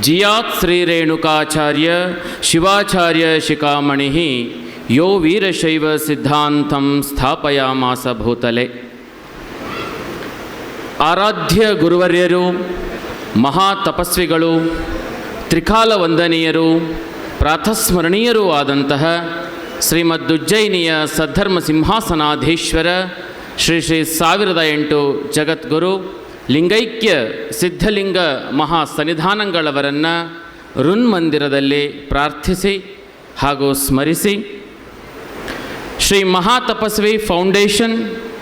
ಜಿಯಾತ್ ಶ್ರೀರೇಣುಕಾಚಾರ್ಯ ಶಿವಾಚಾರ್ಯ ಶಿಖಾಮಣಿ ಯೋ ವೀರಶೈವ ಸಿದ್ಧಾಂತಂ ಸ್ಥಾಪಯಾಮಾಸ ಭೂತಲೆ. ಆರಾಧ್ಯ ಗುರುವರ್ಯರು, ಮಹಾ ತಪಸ್ವಿಗಳು, ತ್ರಿಕಾಲ ವಂದನೀಯರು, ಪ್ರಾತಸ್ಮರಣೀಯರೂ ಆದಂತಹ ಶ್ರೀಮದ್ದುಜ್ಜಯಿನಿಯ ಸದ್ಧರ್ಮ ಸಿಂಹಾಸನಾಧೀಶ್ವರ ಶ್ರೀ ಶ್ರೀ ಸಾವಿರದ ಎಂಟು ಜಗದ್ಗುರು ಲಿಂಗೈಕ್ಯ ಸಿದ್ಧಲಿಂಗ ಮಹಾ ಸನ್ನಿಧಾನಗಳವರನ್ನು ಋನ್ಮಂದಿರದಲ್ಲಿ ಪ್ರಾರ್ಥಿಸಿ ಹಾಗೂ ಸ್ಮರಿಸಿ. ಶ್ರೀ ಮಹಾತಪಸ್ವಿ ಫೌಂಡೇಶನ್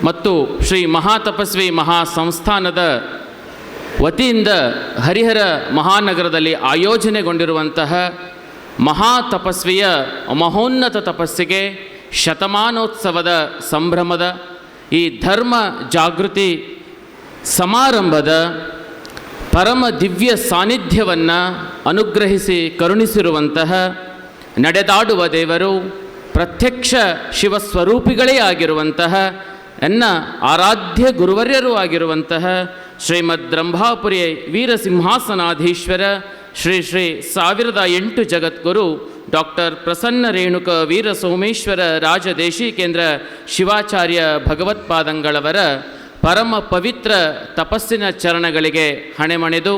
ಮತ್ತು ಶ್ರೀ ಮಹಾತಪಸ್ವಿ ಮಹಾ ಸಂಸ್ಥಾನದ ವತಿಯಿಂದ ಹರಿಹರ ಮಹಾನಗರದಲ್ಲಿ ಆಯೋಜನೆಗೊಂಡಿರುವಂತಹ ಮಹಾತಪಸ್ವಿಯ ಮಹೋನ್ನತ ತಪಸ್ಸಿಗೆ ಶತಮಾನೋತ್ಸವದ ಸಂಭ್ರಮದ ಈ ಧರ್ಮ ಜಾಗೃತಿ ಸಮಾರಂಭದ ಪರಮ ದಿವ್ಯ ಸಾನ್ನಿಧ್ಯವನ್ನು ಅನುಗ್ರಹಿಸಿ ಕರುಣಿಸಿರುವಂತಹ ನಡೆದಾಡುವ ದೇವರು ಪ್ರತ್ಯಕ್ಷ ಶಿವಸ್ವರೂಪಿಗಳೇ ಆಗಿರುವಂತಹ ಎನ್ನ ಆರಾಧ್ಯ ಗುರುವರ್ಯರೂ ಆಗಿರುವಂತಹ ಶ್ರೀಮದ್ ರಂಭಾಪುರಿ ವೀರಸಿಂಹಾಸನಾಧೀಶ್ವರ, ಶ್ರೀ ಶ್ರೀ ಸಾವಿರದ ಎಂಟು ಜಗದ್ಗುರು ಡಾಕ್ಟರ್ ಪ್ರಸನ್ನ ರೇಣುಕ ವೀರ ಸೋಮೇಶ್ವರ ರಾಜದೇಶಿಕೇಂದ್ರ ಶಿವಾಚಾರ್ಯ ಭಗವತ್ಪಾದಂಗಳವರ ಪರಮ ಪವಿತ್ರ ತಪಸ್ಸಿನ ಚರಣಗಳಿಗೆ ಹಣೆಮಣೆದು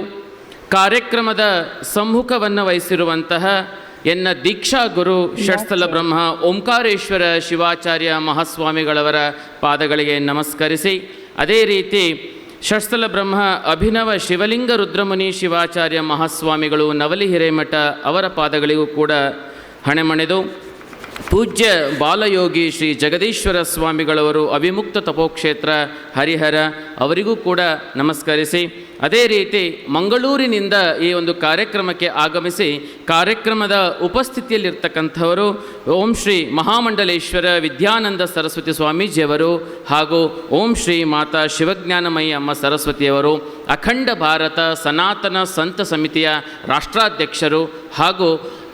ಕಾರ್ಯಕ್ರಮದ ಸಮ್ಮುಖವನ್ನು ವಹಿಸಿರುವಂತಹ ಎನ್ನ ದೀಕ್ಷಾ ಗುರು ಷಟ್ಸ್ಥಲ ಬ್ರಹ್ಮ ಓಂಕಾರೇಶ್ವರ ಶಿವಾಚಾರ್ಯ ಮಹಾಸ್ವಾಮಿಗಳವರ ಪಾದಗಳಿಗೆ ನಮಸ್ಕರಿಸಿ, ಅದೇ ರೀತಿ ಷಟ್ಸ್ಥಲ ಬ್ರಹ್ಮ ಅಭಿನವ ಶಿವಲಿಂಗ ರುದ್ರಮುನಿ ಶಿವಾಚಾರ್ಯ ಮಹಾಸ್ವಾಮಿಗಳು ನವಲಿ ಹಿರೇಮಠ ಅವರ ಪಾದಗಳಿಗೂ ಕೂಡ ಹಣೆಮಣೆದು. ಪೂಜ್ಯ ಬಾಲಯೋಗಿ ಶ್ರೀ ಜಗದೀಶ್ವರ ಸ್ವಾಮಿಗಳವರು ಅವಿಮುಕ್ತ ತಪೋಕ್ಷೇತ್ರ ಹರಿಹರ ಅವರಿಗೂ ಕೂಡ ನಮಸ್ಕರಿಸಿ, ಅದೇ ರೀತಿ ಮಂಗಳೂರಿನಿಂದ ಈ ಒಂದು ಕಾರ್ಯಕ್ರಮಕ್ಕೆ ಆಗಮಿಸಿ, ಕಾರ್ಯಕ್ರಮದ ಉಪಸ್ಥಿತಿಯಲ್ಲಿರ್ತಕ್ಕಂಥವರು ಓಂ ಶ್ರೀ ಮಹಾಮಂಡಲೇಶ್ವರ ವಿದ್ಯಾನಂದ ಸರಸ್ವತಿ ಸ್ವಾಮೀಜಿಯವರು ಹಾಗೂ ಓಂ ಶ್ರೀ ಮಾತಾ ಶಿವಜ್ಞಾನಮಯಿ ಅಮ್ಮ ಸರಸ್ವತಿಯವರು, ಅಖಂಡ ಭಾರತ ಸನಾತನ ಸಂತ ಸಮಿತಿಯ ರಾಷ್ಟ್ರಾಧ್ಯಕ್ಷರು ಹಾಗೂ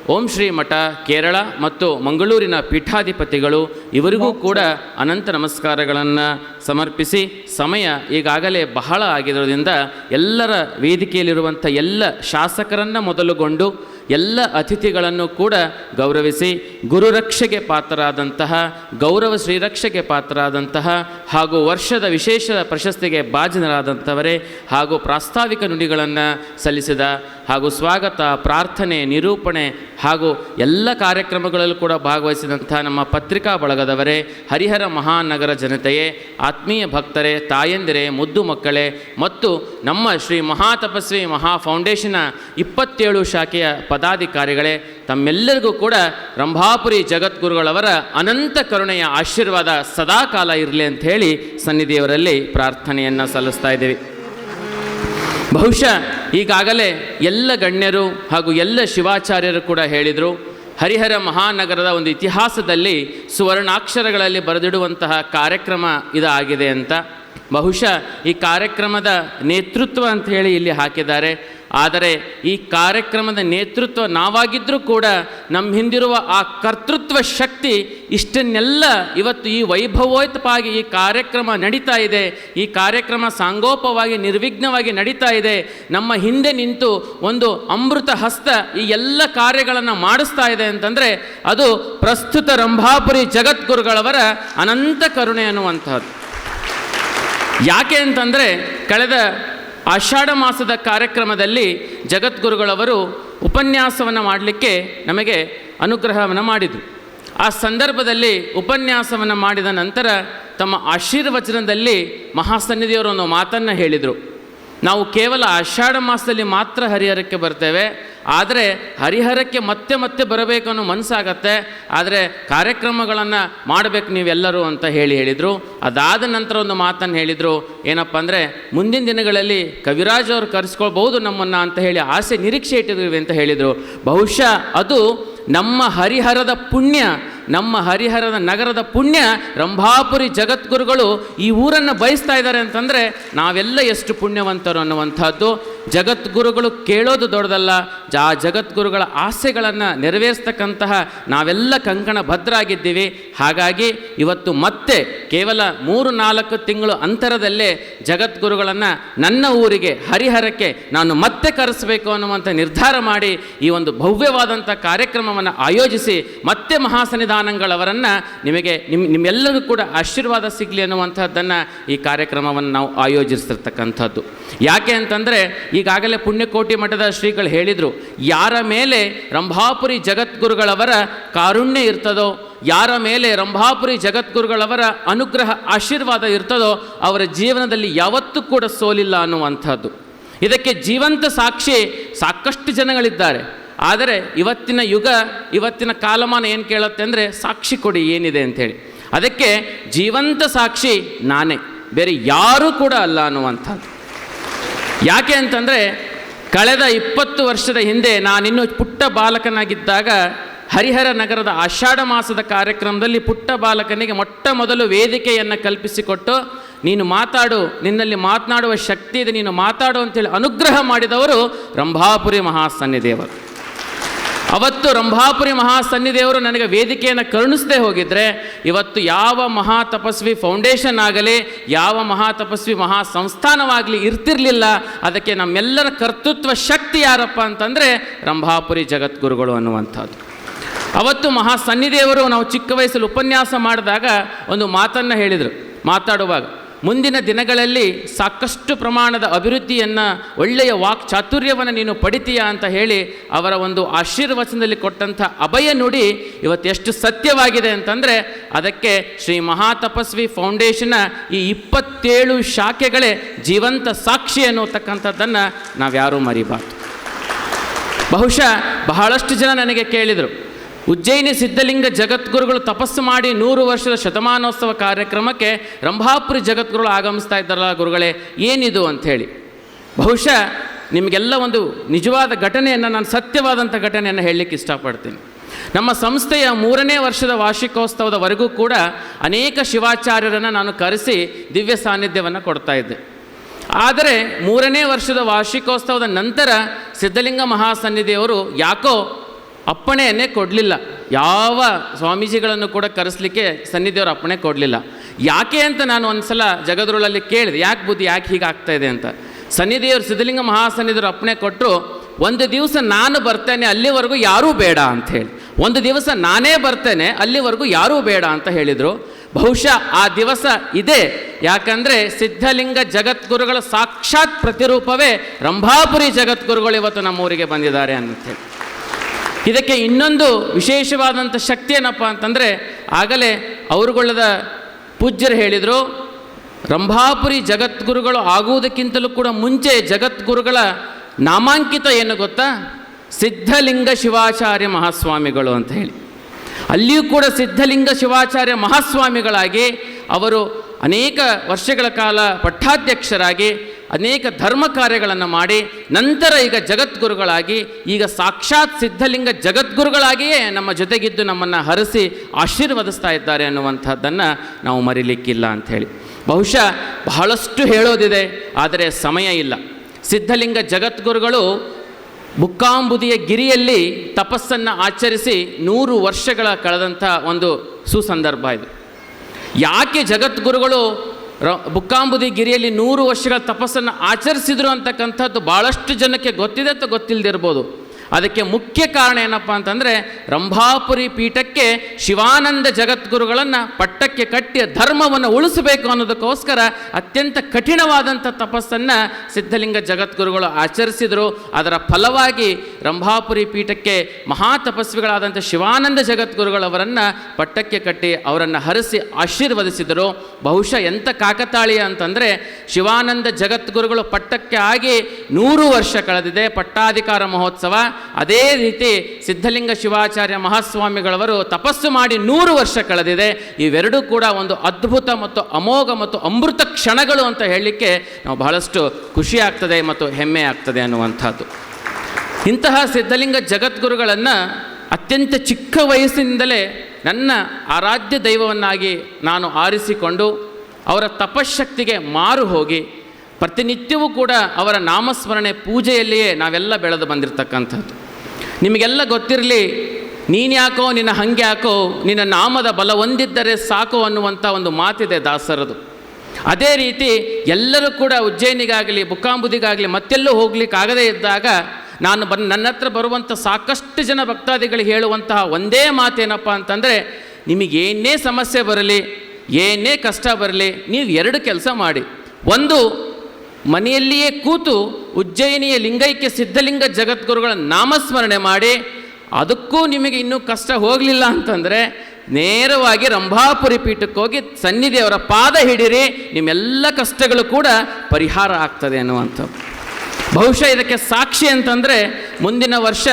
ಓಂ ಶ್ರೀ ಮಠ ಕೇರಳ ಮತ್ತು ಮಂಗಳೂರಿನ ಪೀಠಾಧಿಪತಿಗಳು ಇವರಿಗೂ ಕೂಡ ಅನಂತ ನಮಸ್ಕಾರಗಳನ್ನು ಸಮರ್ಪಿಸಿ ಸಮಯ ಈಗಾಗಲೇ ಬಹಳ ಆಗಿರೋದ್ರಿಂದ ಎಲ್ಲರ ವೇದಿಕೆಯಲ್ಲಿರುವಂಥ ಎಲ್ಲ ಶಾಸಕರನ್ನು ಮೊದಲುಗೊಂಡು ಎಲ್ಲ ಅತಿಥಿಗಳನ್ನು ಕೂಡ ಗೌರವಿಸಿ ಗುರುರಕ್ಷೆಗೆ ಪಾತ್ರರಾದಂತಹ, ಗೌರವ ಶ್ರೀರಕ್ಷೆಗೆ ಪಾತ್ರರಾದಂತಹ ಹಾಗೂ ವರ್ಷದ ವಿಶೇಷ ಪ್ರಶಸ್ತಿಗೆ ಭಾಜನರಾದಂಥವರೇ ಹಾಗೂ ಪ್ರಾಸ್ತಾವಿಕ ನುಡಿಗಳನ್ನು ಸಲ್ಲಿಸಿದ ಹಾಗೂ ಸ್ವಾಗತ, ಪ್ರಾರ್ಥನೆ, ನಿರೂಪಣೆ ಹಾಗೂ ಎಲ್ಲ ಕಾರ್ಯಕ್ರಮಗಳಲ್ಲೂ ಕೂಡ ಭಾಗವಹಿಸಿದಂಥ ನಮ್ಮ ಪತ್ರಿಕಾ ಬಳಗದವರೇ, ಹರಿಹರ ಮಹಾನಗರ ಜನತೆಯೇ, ಆತ್ಮೀಯ ಭಕ್ತರೇ, ತಾಯಂದಿರೇ, ಮುದ್ದು ಮಕ್ಕಳೇ ಮತ್ತು ನಮ್ಮ ಶ್ರೀ ಮಹಾತಪಸ್ವಿ ಮಹಾ ಫೌಂಡೇಶನ್ನ ಇಪ್ಪತ್ತೇಳು ಶಾಖೆಯ ಪದಾಧಿಕಾರಿಗಳೇ, ತಮ್ಮೆಲ್ಲರಿಗೂ ಕೂಡ ರಂಭಾಪುರಿ ಜಗದ್ಗುರುಗಳವರ ಅನಂತ ಕರುಣೆಯ ಆಶೀರ್ವಾದ ಸದಾಕಾಲ ಇರಲಿ ಅಂತ ಹೇಳಿ ಸನ್ನಿಧಿಯವರಲ್ಲಿ ಪ್ರಾರ್ಥನೆಯನ್ನು ಸಲ್ಲಿಸ್ತಾ ಇದ್ದೀವಿ. ಬಹುಶಃ ಈಗಾಗಲೇ ಎಲ್ಲ ಗಣ್ಯರು ಹಾಗೂ ಎಲ್ಲ ಶಿವಾಚಾರ್ಯರು ಕೂಡ ಹೇಳಿದರು, ಹರಿಹರ ಮಹಾನಗರದ ಒಂದು ಇತಿಹಾಸದಲ್ಲಿ ಸುವರ್ಣಾಕ್ಷರಗಳಲ್ಲಿ ಬರೆದಿಡುವಂತಹ ಕಾರ್ಯಕ್ರಮ ಇದಾಗಿದೆ ಅಂತ. ಬಹುಶಃ ಈ ಕಾರ್ಯಕ್ರಮದ ನೇತೃತ್ವ ಅಂತ ಹೇಳಿ ಇಲ್ಲಿ ಹಾಕಿದ್ದಾರೆ. ಆದರೆ ಈ ಕಾರ್ಯಕ್ರಮದ ನೇತೃತ್ವ ನಾವಾಗಿದ್ದರೂ ಕೂಡ ನಮ್ಮ ಹಿಂದಿರುವ ಆ ಕರ್ತೃತ್ವ ಶಕ್ತಿ ಇಷ್ಟನ್ನೆಲ್ಲ ಇವತ್ತು ಈ ವೈಭವೋತ್ಪಾಗಿ ಈ ಕಾರ್ಯಕ್ರಮ ನಡೀತಾ ಇದೆ. ಈ ಕಾರ್ಯಕ್ರಮ ಸಾಂಗೋಪವಾಗಿ ನಿರ್ವಿಘ್ನವಾಗಿ ನಡೀತಾ ಇದೆ. ನಮ್ಮ ಹಿಂದೆ ನಿಂತು ಒಂದು ಅಮೃತ ಹಸ್ತ ಈ ಎಲ್ಲ ಕಾರ್ಯಗಳನ್ನು ಮಾಡಿಸ್ತಾ ಇದೆ ಅಂತಂದರೆ ಅದು ಪ್ರಸ್ತುತ ರಂಭಾಪುರಿ ಜಗದ್ಗುರುಗಳವರ ಅನಂತ ಕರುಣೆ ಅನ್ನುವಂಥದ್ದು ಯಾಕೆ ಅಂತಂದರೆ, ಕಳೆದ ಆಷಾಢ ಮಾಸದ ಕಾರ್ಯಕ್ರಮದಲ್ಲಿ ಜಗದ್ಗುರುಗಳವರು ಉಪನ್ಯಾಸವನ್ನು ಮಾಡಲಿಕ್ಕೆ ನಮಗೆ ಅನುಗ್ರಹವನ್ನು ಮಾಡಿದರು. ಆ ಸಂದರ್ಭದಲ್ಲಿ ಉಪನ್ಯಾಸವನ್ನು ಮಾಡಿದ ನಂತರ ತಮ್ಮ ಆಶೀರ್ವಚನದಲ್ಲಿ ಮಹಾಸನ್ನಿಧಿಯವರು ಒಂದು ಮಾತನ್ನು ಹೇಳಿದರು. ನಾವು ಕೇವಲ ಆಷಾಢ ಮಾಸದಲ್ಲಿ ಮಾತ್ರ ಹರಿಹರಕ್ಕೆ ಬರ್ತೇವೆ ಆದರೆ ಹರಿಹರಕ್ಕೆ ಮತ್ತೆ ಮತ್ತೆ ಬರಬೇಕು ಅನ್ನೋ ಮನಸ್ಸಾಗತ್ತೆ. ಆದರೆ ಕಾರ್ಯಕ್ರಮಗಳನ್ನು ಮಾಡಬೇಕು ನೀವೆಲ್ಲರೂ ಅಂತ ಹೇಳಿ ಹೇಳಿದರು. ಅದಾದ ನಂತರ ಒಂದು ಮಾತನ್ನು ಹೇಳಿದರು. ಏನಪ್ಪ ಅಂದರೆ ಮುಂದಿನ ದಿನಗಳಲ್ಲಿ ಕವಿರಾಜ್ ಅವರು ಕರೆಸ್ಕೊಳ್ಬಹುದು ನಮ್ಮನ್ನು ಅಂತ ಹೇಳಿ ಆಸೆ ನಿರೀಕ್ಷೆ ಇಟ್ಟಿದ್ದೀವಿ ಅಂತ ಹೇಳಿದರು. ಬಹುಶಃ ಅದು ನಮ್ಮ ಹರಿಹರದ ಪುಣ್ಯ ನಮ್ಮ ಹರಿಹರದ ನಗರದ ಪುಣ್ಯ ರಂಭಾಪುರಿ ಜಗದ್ಗುರುಗಳು ಈ ಊರನ್ನು ಬಯಸ್ತಾ ಇದ್ದಾರೆ ಅಂತಂದರೆ ನಾವೆಲ್ಲ ಎಷ್ಟು ಪುಣ್ಯವಂತರು ಅನ್ನುವಂಥದ್ದು. ಜಗದ್ಗುರುಗಳು ಕೇಳೋದು ದೊಡ್ಡದಲ್ಲ. ಜಾ ಜಗದ್ಗುರುಗಳ ಆಸೆಗಳನ್ನು ನೆರವೇರಿಸ್ತಕ್ಕಂತಹ ನಾವೆಲ್ಲ ಕಂಕಣ ಭದ್ರಾಗಿದ್ದೀವಿ. ಹಾಗಾಗಿ ಇವತ್ತು ಮತ್ತೆ ಕೇವಲ ಮೂರು ನಾಲ್ಕು ತಿಂಗಳು ಅಂತರದಲ್ಲೇ ಜಗದ್ಗುರುಗಳನ್ನು ನನ್ನ ಊರಿಗೆ ಹರಿಹರಕ್ಕೆ ನಾನು ಮತ್ತೆ ಕರೆಸಬೇಕು ಅನ್ನುವಂಥ ನಿರ್ಧಾರ ಮಾಡಿ ಈ ಒಂದು ಭವ್ಯವಾದಂಥ ಕಾರ್ಯಕ್ರಮವನ್ನು ಆಯೋಜಿಸಿ ಮತ್ತೆ ಮಹಾಸನ್ನಿಧಾನಗಳವರನ್ನು ನಿಮಗೆ ನಿಮ್ಮ ನಿಮ್ಮೆಲ್ಲರೂ ಕೂಡ ಆಶೀರ್ವಾದ ಸಿಗಲಿ ಅನ್ನುವಂಥದ್ದನ್ನು ಈ ಕಾರ್ಯಕ್ರಮವನ್ನು ನಾವು ಆಯೋಜಿಸಿರ್ತಕ್ಕಂಥದ್ದು ಯಾಕೆ ಅಂತಂದರೆ ಈಗಾಗಲೇ ಪುಣ್ಯಕೋಟಿ ಮಠದ ಶ್ರೀಗಳು ಹೇಳಿದರು, ಯಾರ ಮೇಲೆ ರಂಭಾಪುರಿ ಜಗದ್ಗುರುಗಳವರ ಕಾರುಣ್ಯ ಇರ್ತದೋ, ಯಾರ ಮೇಲೆ ರಂಭಾಪುರಿ ಜಗದ್ಗುರುಗಳವರ ಅನುಗ್ರಹ ಆಶೀರ್ವಾದ ಇರ್ತದೋ, ಅವರ ಜೀವನದಲ್ಲಿ ಯಾವತ್ತೂ ಕೂಡ ಸೋಲಿಲ್ಲ ಅನ್ನುವಂಥದ್ದು. ಇದಕ್ಕೆ ಜೀವಂತ ಸಾಕ್ಷಿ ಸಾಕಷ್ಟು ಜನಗಳಿದ್ದಾರೆ. ಆದರೆ ಇವತ್ತಿನ ಯುಗ, ಇವತ್ತಿನ ಕಾಲಮಾನ ಏನು ಕೇಳುತ್ತೆ ಅಂದರೆ ಸಾಕ್ಷಿ ಕೊಡಿ ಏನಿದೆ ಅಂಥೇಳಿ ಅದಕ್ಕೆ ಜೀವಂತ ಸಾಕ್ಷಿ ನಾನೇ, ಬೇರೆ ಯಾರೂ ಕೂಡ ಅಲ್ಲ ಅನ್ನುವಂಥದ್ದು. ಯಾಕೆ ಅಂತಂದರೆ ಕಳೆದ ಇಪ್ಪತ್ತು ವರ್ಷದ ಹಿಂದೆ ನಾನಿನ್ನು ಪುಟ್ಟ ಬಾಲಕನಾಗಿದ್ದಾಗ ಹರಿಹರ ನಗರದ ಆಷಾಢ ಮಾಸದ ಕಾರ್ಯಕ್ರಮದಲ್ಲಿ ಪುಟ್ಟ ಬಾಲಕನಿಗೆ ಮೊಟ್ಟ ಮೊದಲು ವೇದಿಕೆಯನ್ನು ಕಲ್ಪಿಸಿಕೊಟ್ಟು, ನೀನು ಮಾತಾಡು, ನಿನ್ನಲ್ಲಿ ಮಾತನಾಡುವ ಶಕ್ತಿ ಇದೆ, ನೀನು ಮಾತಾಡು ಅಂತೇಳಿ ಅನುಗ್ರಹ ಮಾಡಿದವರು ರಂಭಾಪುರಿ ಮಹಾಸನ್ನಿದೇವರು ಅವತ್ತು ರಂಭಾಪುರಿ ಮಹಾಸನ್ನಿದೇವರು ನನಗೆ ವೇದಿಕೆಯನ್ನು ಕರುಣಿಸದೆ ಹೋಗಿದ್ರೆ ಇವತ್ತು ಯಾವ ಮಹಾ ತಪಸ್ವಿ ಫೌಂಡೇಶನ್ ಆಗಲಿ, ಯಾವ ಮಹಾ ತಪಸ್ವಿ ಮಹಾ ಸಂಸ್ಥಾನವಾಗಲಿ ಇರ್ತಿರಲಿಲ್ಲ, ಅದಕ್ಕೆ ನಮ್ಮೆಲ್ಲರ ಕರ್ತೃತ್ವ ಶಕ್ತಿ ಯಾರಪ್ಪ ಅಂತಂದರೆ ರಂಭಾಪುರಿ ಜಗದ್ಗುರುಗಳು ಅನ್ನುವಂಥದ್ದು. ಅವತ್ತು ಮಹಾ ನಾವು ಚಿಕ್ಕ ವಯಸ್ಸಲ್ಲಿ ಉಪನ್ಯಾಸ ಮಾಡಿದಾಗ ಒಂದು ಮಾತನ್ನು ಹೇಳಿದರು, ಮಾತಾಡುವಾಗ. ಮುಂದಿನ ದಿನಗಳಲ್ಲಿ ಸಾಕಷ್ಟು ಪ್ರಮಾಣದ ಅಭಿವೃದ್ಧಿಯನ್ನು ಒಳ್ಳೆಯ ವಾಕ್ ಚಾತುರ್ಯವನ್ನು ನೀನು ಪಡಿತೀಯ ಅಂತ ಹೇಳಿ ಅವರ ಒಂದು ಆಶೀರ್ವಚನದಲ್ಲಿ ಕೊಟ್ಟಂಥ ಅಭಯ ನುಡಿ ಇವತ್ತು ಎಷ್ಟು ಸತ್ಯವಾಗಿದೆ ಅಂತಂದರೆ ಅದಕ್ಕೆ ಶ್ರೀ ಮಹಾತಪಸ್ವಿ ಫೌಂಡೇಶನ್ನ ಈ ಇಪ್ಪತ್ತೇಳು ಶಾಖೆಗಳೇ ಜೀವಂತ ಸಾಕ್ಷಿ ಅನ್ನೋತಕ್ಕಂಥದ್ದನ್ನು ನಾವ್ಯಾರೂ ಮರಿಬಾರ್ದು. ಬಹುಶಃ ಬಹಳಷ್ಟು ಜನ ನನಗೆ ಕೇಳಿದರು ಉಜ್ಜಯಿನಿ ಸಿದ್ಧಲಿಂಗ ಜಗದ್ಗುರುಗಳು ತಪಸ್ಸು ಮಾಡಿ ನೂರು ವರ್ಷದ ಶತಮಾನೋತ್ಸವ ಕಾರ್ಯಕ್ರಮಕ್ಕೆ ರಂಭಾಪುರಿ ಜಗದ್ಗುರುಗಳು ಆಗಮಿಸ್ತಾ ಇದ್ದಾರಲ್ಲ ಗುರುಗಳೇ, ಏನಿದು ಅಂಥೇಳಿ. ಬಹುಶಃ ನಿಮಗೆಲ್ಲ ಒಂದು ನಿಜವಾದ ಘಟನೆಯನ್ನು, ನಾನು ಸತ್ಯವಾದಂಥ ಘಟನೆಯನ್ನು ಹೇಳಲಿಕ್ಕೆ ಇಷ್ಟಪಡ್ತೀನಿ. ನಮ್ಮ ಸಂಸ್ಥೆಯ ಮೂರನೇ ವರ್ಷದ ವಾರ್ಷಿಕೋತ್ಸವದವರೆಗೂ ಕೂಡ ಅನೇಕ ಶಿವಾಚಾರ್ಯರನ್ನು ನಾನು ಕರೆಸಿ ದಿವ್ಯ ಸಾನ್ನಿಧ್ಯವನ್ನು ಕೊಡ್ತಾ ಇದ್ದೆ. ಆದರೆ ಮೂರನೇ ವರ್ಷದ ವಾರ್ಷಿಕೋತ್ಸವದ ನಂತರ ಸಿದ್ಧಲಿಂಗ ಮಹಾಸನ್ನಿಧಿಯವರು ಯಾಕೋ ಅಪ್ಪಣೆಯನ್ನೇ ಕೊಡಲಿಲ್ಲ. ಯಾವ ಸ್ವಾಮೀಜಿಗಳನ್ನು ಕೂಡ ಕರೆಸಲಿಕ್ಕೆ ಸನ್ನಿಧಿಯವರು ಅಪ್ಪಣೆ ಕೊಡಲಿಲ್ಲ. ಯಾಕೆ ಅಂತ ನಾನು ಒಂದು ಸಲ ಜಗದ್ರುಳಲ್ಲಿ ಕೇಳಿದೆ, ಯಾಕೆ ಬುದ್ಧಿ ಯಾಕೆ ಹೀಗಾಗ್ತಾ ಇದೆ ಅಂತ. ಸನ್ನಿಧಿಯವರು ಸಿದ್ಧಲಿಂಗ ಮಹಾಸನ್ನಿಧಿಯವರು ಅಪ್ಪಣೆ ಕೊಟ್ಟರು ಒಂದು ದಿವಸ ನಾನು ಬರ್ತೇನೆ, ಅಲ್ಲಿವರೆಗೂ ಯಾರೂ ಬೇಡ ಅಂತ ಹೇಳಿ. ಒಂದು ದಿವಸ ನಾನೇ ಬರ್ತೇನೆ, ಅಲ್ಲಿವರೆಗೂ ಯಾರೂ ಬೇಡ ಅಂತ ಹೇಳಿದರು. ಬಹುಶಃ ಆ ದಿವಸ ಇದೆ. ಯಾಕಂದರೆ ಸಿದ್ಧಲಿಂಗ ಜಗದ್ಗುರುಗಳ ಸಾಕ್ಷಾತ್ ಪ್ರತಿರೂಪವೇ ರಂಭಾಪುರಿ ಜಗದ್ಗುರುಗಳು ಇವತ್ತು ನಮ್ಮೂರಿಗೆ ಬಂದಿದ್ದಾರೆ ಅಂತೇಳಿ ಇದಕ್ಕೆ ಇನ್ನೊಂದು ವಿಶೇಷವಾದಂಥ ಶಕ್ತಿ ಏನಪ್ಪ ಅಂತಂದರೆ ಆಗಲೇ ಅವರುಗಳದ ಪೂಜ್ಯರು ಹೇಳಿದರು, ರಂಭಾಪುರಿ ಜಗದ್ಗುರುಗಳು ಆಗುವುದಕ್ಕಿಂತಲೂ ಕೂಡ ಮುಂಚೆ ಜಗದ್ಗುರುಗಳ ನಾಮಾಂಕಿತ ಏನು ಗೊತ್ತಾ? ಸಿದ್ಧಲಿಂಗ ಶಿವಾಚಾರ್ಯ ಮಹಾಸ್ವಾಮಿಗಳು ಅಂತ ಹೇಳಿ. ಅಲ್ಲಿಯೂ ಕೂಡ ಸಿದ್ಧಲಿಂಗ ಶಿವಾಚಾರ್ಯ ಮಹಾಸ್ವಾಮಿಗಳಾಗಿ ಅವರು ಅನೇಕ ವರ್ಷಗಳ ಕಾಲ ಪಟ್ಟಾಧ್ಯಕ್ಷರಾಗಿ ಅನೇಕ ಧರ್ಮ ಕಾರ್ಯಗಳನ್ನು ಮಾಡಿ ನಂತರ ಈಗ ಜಗದ್ಗುರುಗಳಾಗಿ, ಈಗ ಸಾಕ್ಷಾತ್ ಸಿದ್ಧಲಿಂಗ ಜಗದ್ಗುರುಗಳಾಗಿಯೇ ನಮ್ಮ ಜೊತೆಗಿದ್ದು ನಮ್ಮನ್ನು ಹರಿಸಿ ಆಶೀರ್ವದಿಸ್ತಾ ಇದ್ದಾರೆ ಅನ್ನುವಂಥದ್ದನ್ನು ನಾವು ಮರಿಲಿಕ್ಕಿಲ್ಲ ಅಂಥೇಳಿ. ಬಹುಶಃ ಬಹಳಷ್ಟು ಹೇಳೋದಿದೆ, ಆದರೆ ಸಮಯ ಇಲ್ಲ. ಸಿದ್ಧಲಿಂಗ ಜಗದ್ಗುರುಗಳು ಬುಕ್ಕಾಂಬುದಿಯ ಗಿರಿಯಲ್ಲಿ ತಪಸ್ಸನ್ನು ಆಚರಿಸಿ ನೂರು ವರ್ಷಗಳ ಕಳೆದಂಥ ಒಂದು ಸುಸಂದರ್ಭ ಇದು. ಯಾಕೆ ಜಗದ್ಗುರುಗಳು ಬುಕ್ಕಾಂಬುದಿ ಗಿರಿಯಲ್ಲಿ ನೂರು ವರ್ಷಗಳ ತಪಸ್ಸನ್ನು ಆಚರಿಸಿದ್ರು ಅಂತಕ್ಕಂಥದ್ದು ಭಾಳಷ್ಟು ಜನಕ್ಕೆ ಗೊತ್ತಿದೆ ಅಥವಾ ಗೊತ್ತಿಲ್ಲದಿರ್ಬೋದು ಅದಕ್ಕೆ ಮುಖ್ಯ ಕಾರಣ ಏನಪ್ಪ ಅಂತಂದರೆ ರಂಭಾಪುರಿ ಪೀಠಕ್ಕೆ ಶಿವಾನಂದ ಜಗದ್ಗುರುಗಳನ್ನು ಪಟ್ಟಕ್ಕೆ ಕಟ್ಟಿ ಧರ್ಮವನ್ನು ಉಳಿಸಬೇಕು ಅನ್ನೋದಕ್ಕೋಸ್ಕರ ಅತ್ಯಂತ ಕಠಿಣವಾದಂಥ ತಪಸ್ಸನ್ನು ಸಿದ್ಧಲಿಂಗ ಜಗದ್ಗುರುಗಳು ಆಚರಿಸಿದರು. ಅದರ ಫಲವಾಗಿ ರಂಭಾಪುರಿ ಪೀಠಕ್ಕೆ ಮಹಾ ತಪಸ್ವಿಗಳಾದಂಥ ಶಿವಾನಂದ ಜಗದ್ಗುರುಗಳವರನ್ನು ಪಟ್ಟಕ್ಕೆ ಕಟ್ಟಿ ಅವರನ್ನು ಹರಿಸಿ ಆಶೀರ್ವದಿಸಿದರು. ಬಹುಶಃ ಎಂಥ ಕಾಕತಾಳೀಯ ಅಂತಂದರೆ ಶಿವಾನಂದ ಜಗದ್ಗುರುಗಳು ಪಟ್ಟಕ್ಕೆ ಆಗಿ ನೂರು ವರ್ಷ ಕಳೆದಿದೆ ಪಟ್ಟಾಧಿಕಾರ ಮಹೋತ್ಸವ. ಅದೇ ರೀತಿ ಸಿದ್ಧಲಿಂಗ ಶಿವಾಚಾರ್ಯ ಮಹಾಸ್ವಾಮಿಗಳವರು ತಪಸ್ಸು ಮಾಡಿ ನೂರು ವರ್ಷ ಕಳೆದಿದೆ. ಇವೆರಡೂ ಕೂಡ ಒಂದು ಅದ್ಭುತ ಮತ್ತು ಅಮೋಘ ಮತ್ತು ಅಮೃತ ಕ್ಷಣಗಳು ಅಂತ ಹೇಳಲಿಕ್ಕೆ ನಾವು ಬಹಳಷ್ಟು ಖುಷಿ ಆಗ್ತದೆ ಮತ್ತು ಹೆಮ್ಮೆ ಆಗ್ತದೆ ಅನ್ನುವಂಥದ್ದು. ಇಂತಹ ಸಿದ್ಧಲಿಂಗ ಜಗದ್ಗುರುಗಳನ್ನು ಅತ್ಯಂತ ಚಿಕ್ಕ ವಯಸ್ಸಿನಿಂದಲೇ ನನ್ನ ಆರಾಧ್ಯ ದೈವವನ್ನಾಗಿ ನಾನು ಆರಿಸಿಕೊಂಡು ಅವರ ತಪಶಕ್ತಿಗೆ ಮಾರು ಹೋಗಿ ಪ್ರತಿನಿತ್ಯವೂ ಕೂಡ ಅವರ ನಾಮಸ್ಮರಣೆ ಪೂಜೆಯಲ್ಲಿಯೇ ನಾವೆಲ್ಲ ಬೆಳೆದು ಬಂದಿರತಕ್ಕಂಥದ್ದು. ನಿಮಗೆಲ್ಲ ಗೊತ್ತಿರಲಿ ನೀನ್ಯಾಕೋ ನಿನ್ನ ಹಂಗ್ಯಾಕೋ ನಿನ್ನ ನಾಮದ ಬಲ ಹೊಂದಿದ್ದರೆ ಸಾಕು ಅನ್ನುವಂಥ ಒಂದು ಮಾತಿದೆ ದಾಸರದು. ಅದೇ ರೀತಿ ಎಲ್ಲರೂ ಕೂಡ ಉಜ್ಜಯಿನಿಗಾಗಲಿ ಬುಕ್ಕಾಂಬುದಿಗಾಗಲಿ ಮತ್ತೆಲ್ಲೂ ಹೋಗ್ಲಿಕ್ಕಾಗದೇ ಇದ್ದಾಗ ನಾನು ಬನ್, ನನ್ನ ಹತ್ರ ಬರುವಂಥ ಸಾಕಷ್ಟು ಜನ ಭಕ್ತಾದಿಗಳು ಹೇಳುವಂತಹ ಒಂದೇ ಮಾತೇನಪ್ಪ ಅಂತಂದರೆ ನಿಮಗೇನೇ ಸಮಸ್ಯೆ ಬರಲಿ, ಏನೇ ಕಷ್ಟ ಬರಲಿ, ನೀವು ಎರಡು ಕೆಲಸ ಮಾಡಿ. ಒಂದು ಮನೆಯಲ್ಲಿಯೇ ಕೂತು ಉಜ್ಜಯಿನಿಯ ಲಿಂಗೈಕ್ಯ ಸಿದ್ಧಲಿಂಗ ಜಗದ್ಗುರುಗಳ ನಾಮಸ್ಮರಣೆ ಮಾಡಿ, ಅದಕ್ಕೂ ನಿಮಗೆ ಇನ್ನೂ ಕಷ್ಟ ಹೋಗಲಿಲ್ಲ ಅಂತಂದರೆ ನೇರವಾಗಿ ರಂಭಾಪುರಿ ಪೀಠಕ್ಕೆ ಹೋಗಿ ಸನ್ನಿಧಿಯವರ ಪಾದ ಹಿಡಿರಿ, ನಿಮ್ಮೆಲ್ಲ ಕಷ್ಟಗಳು ಕೂಡ ಪರಿಹಾರ ಆಗ್ತದೆ ಅನ್ನುವಂಥದ್ದು. ಬಹುಶಃ ಇದಕ್ಕೆ ಸಾಕ್ಷಿ ಅಂತಂದರೆ ಮುಂದಿನ ವರ್ಷ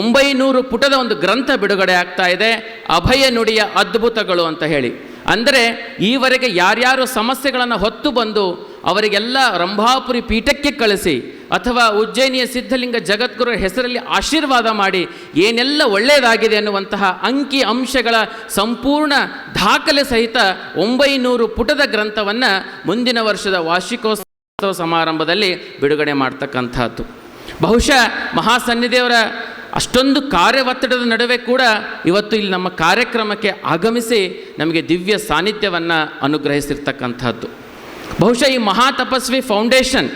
ಒಂಬೈನೂರು ಪುಟದ ಒಂದು ಗ್ರಂಥ ಬಿಡುಗಡೆ ಆಗ್ತಾ ಇದೆ, ಅಭಯ ನುಡಿಯ ಅದ್ಭುತಗಳು ಅಂತ ಹೇಳಿ. ಅಂದರೆ ಈವರೆಗೆ ಯಾರ್ಯಾರು ಸಮಸ್ಯೆಗಳನ್ನು ಹೊತ್ತು ಬಂದು ಅವರಿಗೆಲ್ಲ ರಂಭಾಪುರಿ ಪೀಠಕ್ಕೆ ಕಳಿಸಿ ಅಥವಾ ಉಜ್ಜಯಿನಿಯ ಸಿದ್ಧಲಿಂಗ ಜಗದ್ಗುರು ಹೆಸರಲ್ಲಿ ಆಶೀರ್ವಾದ ಮಾಡಿ ಏನೆಲ್ಲ ಒಳ್ಳೆಯದಾಗಿದೆ ಅನ್ನುವಂತಹ ಅಂಕಿ ಅಂಶಗಳ ಸಂಪೂರ್ಣ ದಾಖಲೆ ಸಹಿತ ಒಂಬೈನೂರು ಪುಟದ ಗ್ರಂಥವನ್ನು ಮುಂದಿನ ವರ್ಷದ ವಾರ್ಷಿಕೋತ್ಸವ ಸಮಾರಂಭದಲ್ಲಿ ಬಿಡುಗಡೆ ಮಾಡ್ತಕ್ಕಂಥದ್ದು. ಬಹುಶಃ ಮಹಾಸನ್ನಿಧಿಯವರ ಅಷ್ಟೊಂದು ಕಾರ್ಯ ಒತ್ತಡದ ನಡುವೆ ಕೂಡ ಇವತ್ತು ಇಲ್ಲಿ ನಮ್ಮ ಕಾರ್ಯಕ್ರಮಕ್ಕೆ ಆಗಮಿಸಿ ನಮಗೆ ದಿವ್ಯ ಸಾನ್ನಿಧ್ಯವನ್ನು ಅನುಗ್ರಹಿಸಿರ್ತಕ್ಕಂಥದ್ದು. ಬಹುಶಃ ಈ ಮಹಾತಪಸ್ವಿ ಫೌಂಡೇಶನ್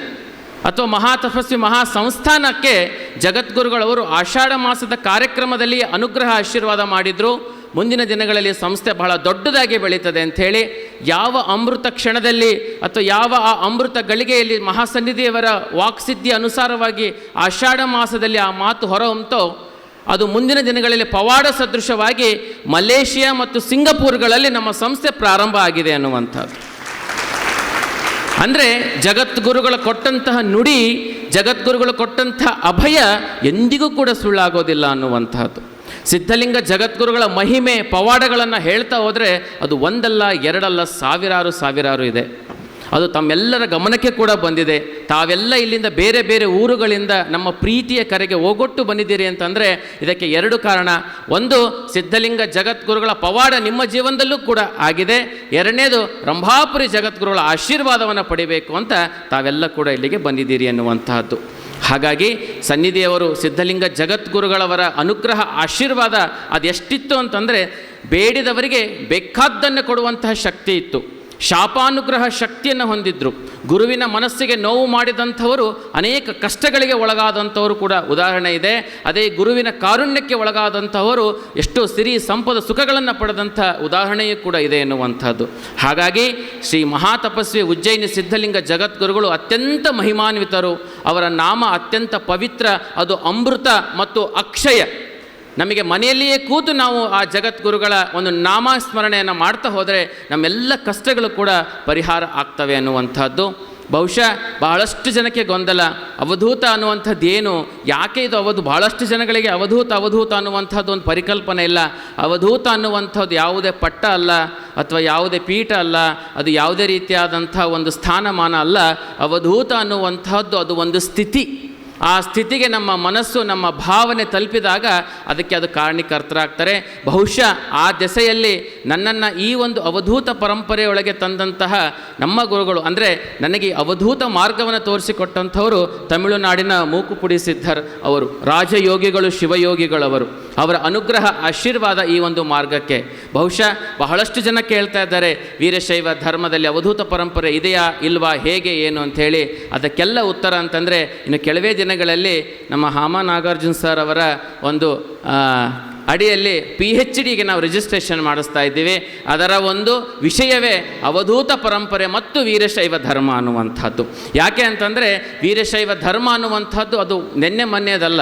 ಅಥವಾ ಮಹಾತಪಸ್ವಿ ಮಹಾ ಸಂಸ್ಥಾನಕ್ಕೆ ಜಗದ್ಗುರುಗಳವರು ಆಷಾಢ ಮಾಸದ ಕಾರ್ಯಕ್ರಮದಲ್ಲಿ ಅನುಗ್ರಹ ಆಶೀರ್ವಾದ ಮಾಡಿದರು. ಮುಂದಿನ ದಿನಗಳಲ್ಲಿ ಸಂಸ್ಥೆ ಬಹಳ ದೊಡ್ಡದಾಗಿ ಬೆಳೀತದೆ ಅಂಥೇಳಿ ಯಾವ ಅಮೃತ ಕ್ಷಣದಲ್ಲಿ ಅಥವಾ ಯಾವ ಆ ಅಮೃತ ಗಳಿಗೆಯಲ್ಲಿ ಮಹಾಸನ್ನಿಧಿಯವರ ವಾಕ್ಸಿದ್ಧಿ ಅನುಸಾರವಾಗಿ ಆಷಾಢ ಮಾಸದಲ್ಲಿ ಆ ಮಾತು ಹೊರಹೊಮ್ಮತೋ ಅದು ಮುಂದಿನ ದಿನಗಳಲ್ಲಿ ಪವಾಡ ಸದೃಶವಾಗಿ ಮಲೇಷಿಯಾ ಮತ್ತು ಸಿಂಗಪೂರ್ಗಳಲ್ಲಿ ನಮ್ಮ ಸಂಸ್ಥೆ ಪ್ರಾರಂಭ ಆಗಿದೆ ಅನ್ನುವಂಥದ್ದು. ಅಂದರೆ ಜಗದ್ಗುರುಗಳು ಕೊಟ್ಟಂತಹ ನುಡಿ, ಜಗದ್ಗುರುಗಳು ಕೊಟ್ಟಂತಹ ಅಭಯ ಎಂದಿಗೂ ಕೂಡ ಸುಳ್ಳಾಗೋದಿಲ್ಲ ಅನ್ನುವಂತಹದ್ದು. ಸಿದ್ಧಲಿಂಗ ಜಗದ್ಗುರುಗಳ ಮಹಿಮೆ ಪವಾಡಗಳನ್ನು ಹೇಳ್ತಾ ಹೋದರೆ ಅದು ಒಂದಲ್ಲ, ಎರಡಲ್ಲ, ಸಾವಿರಾರು ಸಾವಿರಾರು ಇದೆ. ಅದು ತಮ್ಮೆಲ್ಲರ ಗಮನಕ್ಕೆ ಕೂಡ ಬಂದಿದೆ. ತಾವೆಲ್ಲ ಇಲ್ಲಿಂದ ಬೇರೆ ಬೇರೆ ಊರುಗಳಿಂದ ನಮ್ಮ ಪ್ರೀತಿಯ ಕರೆಗೆ ಹೋಗೊಟ್ಟು ಬಂದಿದ್ದೀರಿ ಅಂತಂದರೆ ಇದಕ್ಕೆ ಎರಡು ಕಾರಣ. ಒಂದು, ಸಿದ್ಧಲಿಂಗ ಜಗದ್ಗುರುಗಳ ಪವಾಡ ನಿಮ್ಮ ಜೀವನದಲ್ಲೂ ಕೂಡ ಆಗಿದೆ. ಎರಡನೇದು, ರಂಭಾಪುರಿ ಜಗದ್ಗುರುಗಳ ಆಶೀರ್ವಾದವನ್ನು ಪಡಿಬೇಕು ಅಂತ ತಾವೆಲ್ಲ ಕೂಡ ಇಲ್ಲಿಗೆ ಬಂದಿದ್ದೀರಿ ಎನ್ನುವಂತಹದ್ದು ಹಾಗಾಗಿ ಸನ್ನಿಧಿಯವರು ಸಿದ್ಧಲಿಂಗ ಜಗದ್ಗುರುಗಳವರ ಅನುಗ್ರಹ, ಆಶೀರ್ವಾದ ಅದೆಷ್ಟಿತ್ತು ಅಂತಂದರೆ ಬೇಡಿದವರಿಗೆ ಬೇಕಾದ್ದನ್ನು ಕೊಡುವಂತಹ ಶಕ್ತಿ ಇತ್ತು. ಶಾಪಾನುಗ್ರಹ ಶಕ್ತಿಯನ್ನು ಹೊಂದಿದ್ರು. ಗುರುವಿನ ಮನಸ್ಸಿಗೆ ನೋವು ಮಾಡಿದಂಥವರು ಅನೇಕ ಕಷ್ಟಗಳಿಗೆ ಒಳಗಾದಂಥವರು ಕೂಡ ಉದಾಹರಣೆ ಇದೆ. ಅದೇ ಗುರುವಿನ ಕಾರುಣ್ಯಕ್ಕೆ ಒಳಗಾದಂಥವರು ಎಷ್ಟೋ ಸಿರಿ ಸಂಪದ ಸುಖಗಳನ್ನು ಪಡೆದಂಥ ಉದಾಹರಣೆಯೂ ಕೂಡ ಇದೆ ಎನ್ನುವಂಥದ್ದು. ಹಾಗಾಗಿ ಶ್ರೀ ಮಹಾತಪಸ್ವಿ ಉಜ್ಜಯಿನಿ ಸಿದ್ಧಲಿಂಗ ಜಗದ್ಗುರುಗಳು ಅತ್ಯಂತ ಮಹಿಮಾನ್ವಿತರು. ಅವರ ನಾಮ ಅತ್ಯಂತ ಪವಿತ್ರ, ಅದು ಅಮೃತ ಮತ್ತು ಅಕ್ಷಯ. ನಮಗೆ ಮನೆಯಲ್ಲಿಯೇ ಕೂತು ನಾವು ಆ ಜಗದ್ಗುರುಗಳ ಒಂದು ನಾಮಸ್ಮರಣೆಯನ್ನು ಮಾಡ್ತಾ ಹೋದರೆ ನಮ್ಮೆಲ್ಲ ಕಷ್ಟಗಳು ಕೂಡ ಪರಿಹಾರ ಆಗ್ತವೆ ಅನ್ನುವಂಥದ್ದು. ಬಹುಶಃ ಬಹಳಷ್ಟು ಜನಕ್ಕೆ ಗೊಂದಲ. ಅವಧೂತ ಅನ್ನುವಂಥದ್ದು ಏನು ಯಾಕೆ ಇದು ಅವಧು, ಬಹಳಷ್ಟು ಜನಗಳಿಗೆ ಅವಧೂತ ಅವಧೂತ ಅನ್ನುವಂಥದ್ದು ಒಂದು ಪರಿಕಲ್ಪನೆ ಇಲ್ಲ. ಅವಧೂತ ಅನ್ನುವಂಥದ್ದು ಯಾವುದೇ ಪಟ್ಟ ಅಲ್ಲ, ಅಥವಾ ಯಾವುದೇ ಪೀಠ ಅಲ್ಲ, ಅದು ಯಾವುದೇ ರೀತಿಯಾದಂಥ ಒಂದು ಸ್ಥಾನಮಾನ ಅಲ್ಲ. ಅವಧೂತ ಅನ್ನುವಂಥದ್ದು ಅದು ಒಂದು ಸ್ಥಿತಿ. ಆ ಸ್ಥಿತಿಗೆ ನಮ್ಮ ಮನಸ್ಸು, ನಮ್ಮ ಭಾವನೆ ತಲುಪಿದಾಗ ಅದಕ್ಕೆ ಅದು ಕಾರಣೀಕರ್ತರಾಗ್ತಾರೆ. ಬಹುಶಃ ಆ ದೆಸೆಯಲ್ಲಿ ನನ್ನನ್ನು ಈ ಒಂದು ಅವಧೂತ ಪರಂಪರೆಯೊಳಗೆ ತಂದಂತಹ ನಮ್ಮ ಗುರುಗಳು, ಅಂದರೆ ನನಗೆ ಅವಧೂತ ಮಾರ್ಗವನ್ನು ತೋರಿಸಿಕೊಟ್ಟಂಥವರು ತಮಿಳುನಾಡಿನ ಮೂಕುಪುಡಿ ಸಿದ್ಧರ್ ಅವರು, ರಾಜಯೋಗಿಗಳು, ಶಿವಯೋಗಿಗಳವರು. ಅವರ ಅನುಗ್ರಹ ಆಶೀರ್ವಾದ ಈ ಒಂದು ಮಾರ್ಗಕ್ಕೆ. ಬಹುಶಃ ಬಹಳಷ್ಟು ಜನ ಕೇಳ್ತಾ ಇದ್ದಾರೆ, ವೀರಶೈವ ಧರ್ಮದಲ್ಲಿ ಅವಧೂತ ಪರಂಪರೆ ಇದೆಯಾ, ಇಲ್ವಾ, ಹೇಗೆ, ಏನು ಅಂಥೇಳಿ. ಅದಕ್ಕೆಲ್ಲ ಉತ್ತರ ಅಂತಂದರೆ, ಇನ್ನು ಕೆಲವೇ ದಿನಗಳಲ್ಲಿ ನಮ್ಮ ಹಾಮ ನಾಗಾರ್ಜುನ್ ಸರ್ ಅವರ ಒಂದು ಅಡಿಯಲ್ಲಿ ಪಿ ಹೆಚ್ ಡಿಗೆ ನಾವು ರಿಜಿಸ್ಟ್ರೇಷನ್ ಮಾಡಿಸ್ತಾ ಇದ್ದೀವಿ. ಅದರ ಒಂದು ವಿಷಯವೇ ಅವಧೂತ ಪರಂಪರೆ ಮತ್ತು ವೀರಶೈವ ಧರ್ಮ ಅನ್ನುವಂಥದ್ದು. ಯಾಕೆ ಅಂತಂದರೆ, ವೀರಶೈವ ಧರ್ಮ ಅನ್ನುವಂಥದ್ದು ಅದು ನೆನ್ನೆ ಮೊನ್ನೆದಲ್ಲ.